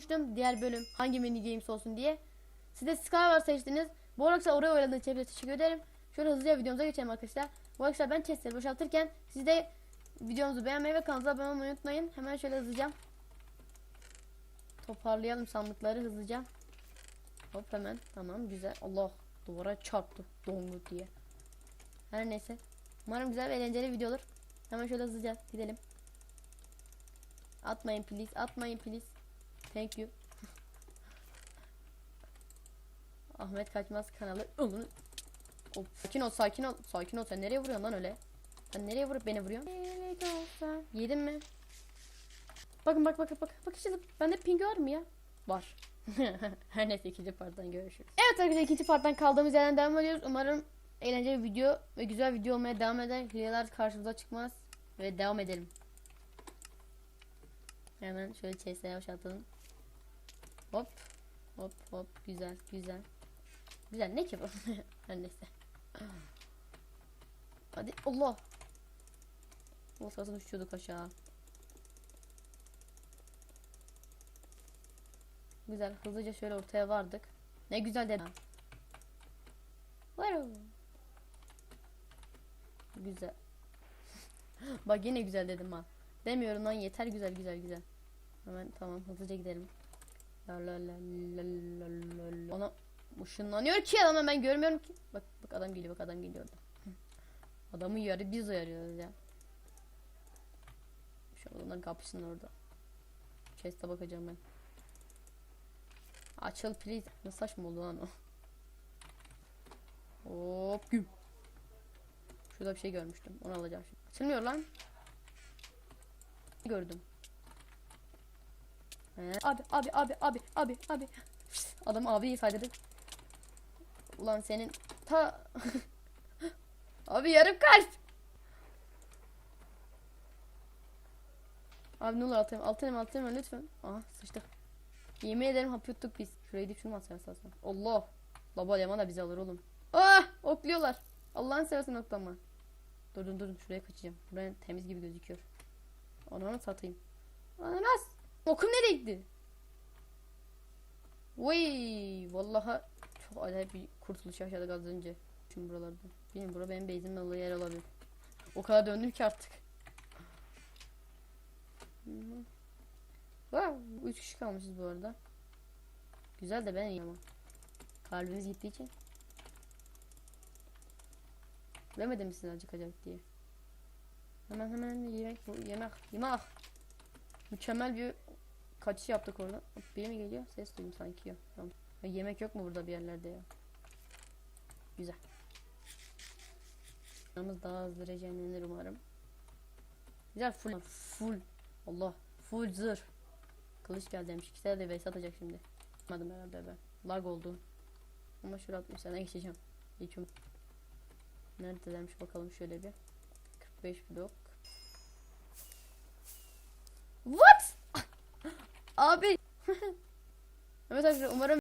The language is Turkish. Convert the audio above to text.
Konuştum diğer bölüm hangi mini games olsun diye. Siz de Skyward seçtiniz. Bu arada oraya oynadığınız için hepinize teşekkür ederim. Şöyle hızlıca videomuza geçelim arkadaşlar. Bu arkadaşlar ben chestleri boşaltırken siz de videomuzu beğenmeyi ve kanalımıza abone olmayı unutmayın. Hemen şöyle hızlıca toparlayalım sandıkları hızlıca. Hop hemen tamam güzel. Allah duvara çarptı dongu diye. Her neyse. Umarım güzel ve eğlenceli video olur. Hemen şöyle hızlıca gidelim. Atmayın please. Atmayın please. Thank you. Ahmet Kaçmaz kanalı. Hop, sakin ol, sakin ol. Sakin ol. Sen nereye vuruyorsun lan öyle? Sen nereye vurup beni vuruyorsun? Yedin mi? Bakın bak bak bak. Bak işte bende ping var mı ya? Var. Her neyse ikinci parttan görüşürüz. Evet arkadaşlar ikinci parttan kaldığımız yerden devam ediyoruz. Umarım eğlenceli bir video ve güzel video olmaya devam eder. Hileler karşımıza çıkmaz. Ve devam edelim. Hemen şöyle chest'e boşaltalım. Hop. Hop hop. Güzel güzel. Güzel ne ki bu? Her neyse. Hadi Allah. O sırasında uçuyorduk aşağı. Güzel hızlıca şöyle ortaya vardık. Ne güzel dedi. Wow. Güzel. Bak yine güzel dedim ha. Demiyorum lan yeter güzel güzel güzel. Hemen tamam hızlıca gidelim. Ona ışınlanıyor ki adam ben görmüyorum ki. Bak bak adam geliyor bak adam geliyor orada. Adamı yarı biz uyarıyoruz ya. Şu an onların kapısının orada. Chest'e bakacağım ben. Açıl please. Ne saçma oldu lan o. Hop güm. Şurada bir şey görmüştüm. Onu alacağım şimdi. Açılmıyor lan. Gördüm. Abi abi abi abi abi abi. Adam abi ifade edip. Ulan senin ta Abi yarım kalp. Abi ne olur altayım altayım altayım lütfen. Aha sıçtık. Yemin ederim hap yuttuk biz. Şurayı dip şunu atsan esasında. Allah. Baba Leman da bizi alır oğlum. Ah okluyorlar. Allah'ın seversen oklama. Durun durun şuraya kaçacağım. Buraya temiz gibi gözüküyor. Ananı satayım. Ananas. Okum nereye gitti? Vay vallahi çok acayip bir kurtuluş yaşadık az önce. Şimdi buralarda. Benim bura benim base'imin olduğu yer olabilir. O kadar döndüm ki artık. Hı. Wow, 3 kişi kalmışız bu arada. Güzel de ben iyiyim ama. Kalbimiz gittiği için. Demedim mi size acıkacak diye. Hemen hemen yemek yemek yemek. Mükemmel bir kaçış yaptık orada. Biri mi geliyor? Ses duydum sanki ya. Tamam. Yemek yok mu burada bir yerlerde ya? Güzel. Yalnız daha hızlı rejenlenir umarım. Güzel full full. Allah full zırh. Kılıç geldi demiş. İkisi de vs atacak şimdi. Yapmadım herhalde ben. Lag oldu. Ama şuraya 60 sene geçeceğim. Geçiyorum. Nerede demiş bakalım şöyle bir. 45 blok. Abi. evet arkadaşlar umarım